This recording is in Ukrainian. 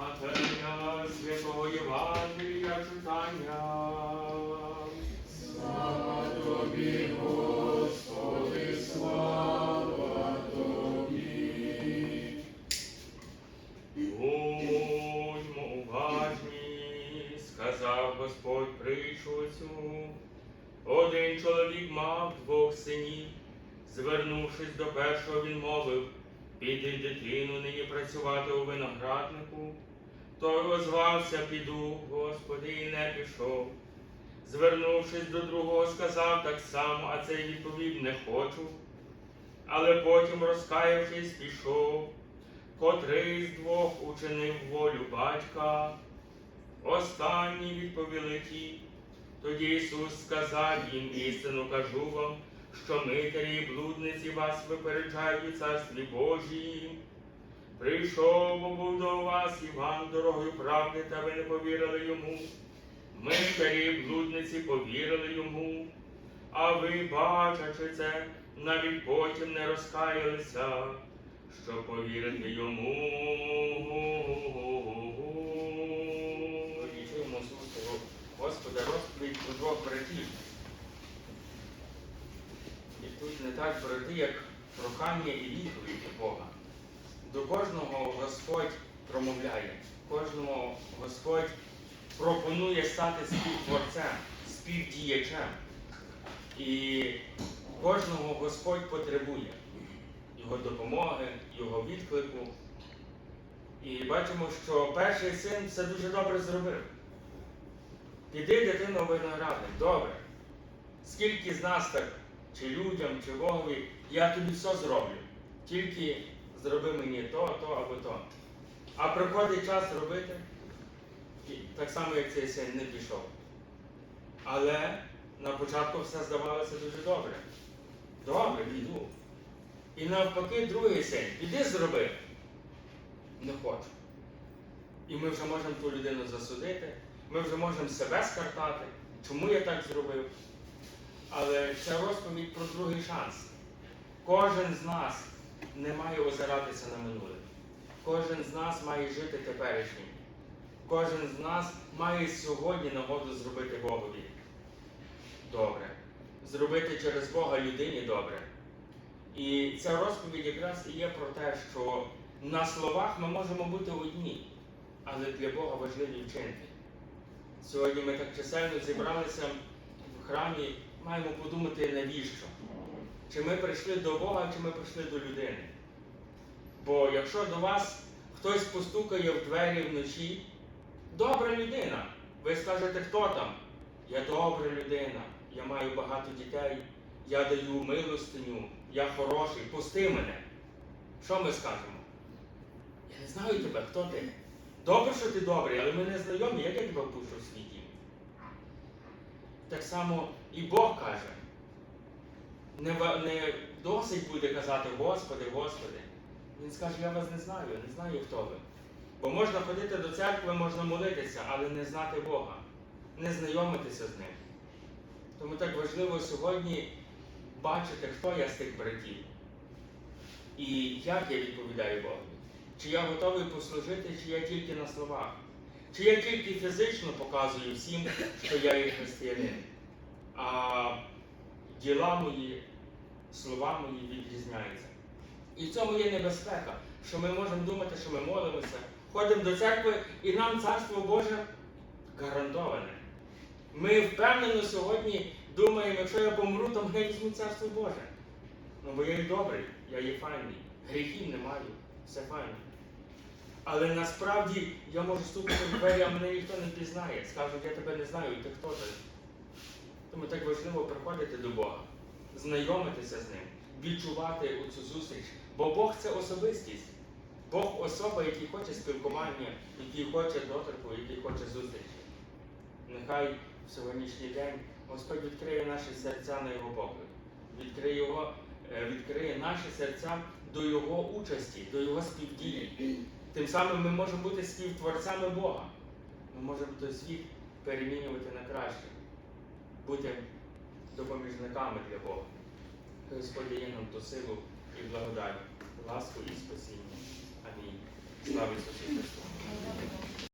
Матея Святого Євангелія читання. Слава тобі, Господи, слава тобі. Будьмо уважні, сказав Господь притчу цю. Один чоловік мав двох синів. Звернувшись до першого, він мовив, піди дитину нині працювати у винограднику. Той озвався, піду, Господи, і не пішов. Звернувшись до другого, сказав так само, а цей відповів не хочу. Але потім, розкаявшись, пішов. Котрий з двох учинив волю батька. Останні відповіли ті. Тоді Ісус сказав їм істину кажу вам, що митарі і блудниці вас випереджають у царстві Божій. Прийшов був до вас Іван дорогою правди, та ви не повірили йому. Митарі і блудниці повірили йому, а ви, бачачи це, навіть потім не розкаялися, щоб повірити йому. І чуємо слуху Господа розповідь про двох братів. І тут не так брати, як прохання і відповідь від Бога. До кожного Господь промовляє, кожному Господь пропонує стати співтворцем, співдіячем. І кожного Господь потребує його допомоги, його відклику. І бачимо, що перший син все дуже добре зробив. Піди, дитино, в виноградник, добре. Скільки з нас так, чи людям, чи Богові, я тобі все зроблю. Тільки зроби мені то, то або то. А приходить час робити, так само, як цей син не пішов. Але на початку все здавалося дуже добре. Добре, піду. І навпаки, другий син, піди зроби. Не хочу. І ми вже можемо ту людину засудити, ми вже можемо себе скартати, чому я так зробив. Але це розповідь про другий шанс. Кожен з нас не має озиратися на минуле. Кожен з нас має жити теперішнім. Кожен з нас має сьогодні нагоду зробити Богові добре. Зробити через Бога людині добре. І ця розповідь якраз і є про те, що на словах ми можемо бути одні, але для Бога важливі вчинки. Сьогодні ми так чисельно зібралися в храмі, маємо подумати, навіщо? Чи ми прийшли до Бога, чи ми прийшли до людини? Бо якщо до вас хтось постукає в двері вночі, добра людина, ви скажете, хто там? Я добра людина, я маю багато дітей, я даю милостиню, я хороший, пусти мене. Що ми скажемо? Я не знаю тебе, хто ти? Добре, що ти добрий, але ми не знайомі, як я тебе пушу в свій дім? Так само і Бог каже. Не, не досить буде казати Господи, Господи. Він скаже, я вас не знаю, я не знаю, хто ви. Бо можна ходити до церкви, можна молитися, але не знати Бога, не знайомитися з ним. Тому так важливо сьогодні бачити, хто я з тих братів. І як я відповідаю Богу. Чи я готовий послужити, чи я тільки на словах. Чи я тільки фізично показую всім, що я є християнин. А діла мої, слова мої відрізняються. І в цьому є небезпека, що ми можемо думати, що ми молимося, ходимо до церкви, і нам Царство Боже гарантоване. Ми впевнено сьогодні думаємо, якщо я помру, то мене візьмуть Царство Боже. Ну бо я і добрий, я є файний, гріхів не маю, все файно. Але насправді я можу стукати в двері, а мене ніхто не пізнає. Скажуть, я тебе не знаю, і ти хто ти. Тому так важливо приходити до Бога, знайомитися з ним, відчувати оцю зустріч. Бо Бог це особистість. Бог особа, який хоче спілкування, який хоче доторку, який хоче зустрічі. Нехай в сьогоднішній день Господь відкриє наші серця на його поклик, відкриє, його, е, відкриє наші серця до Його участі, до Його співдії. Тим самим ми можемо бути співтворцями Бога. Ми можемо той світ перемінювати на краще, бути допоміжниками для Бога. Господь дає нам ту силу і благодать, ласку і спасіння. Амінь. Слава Ісусу Христу!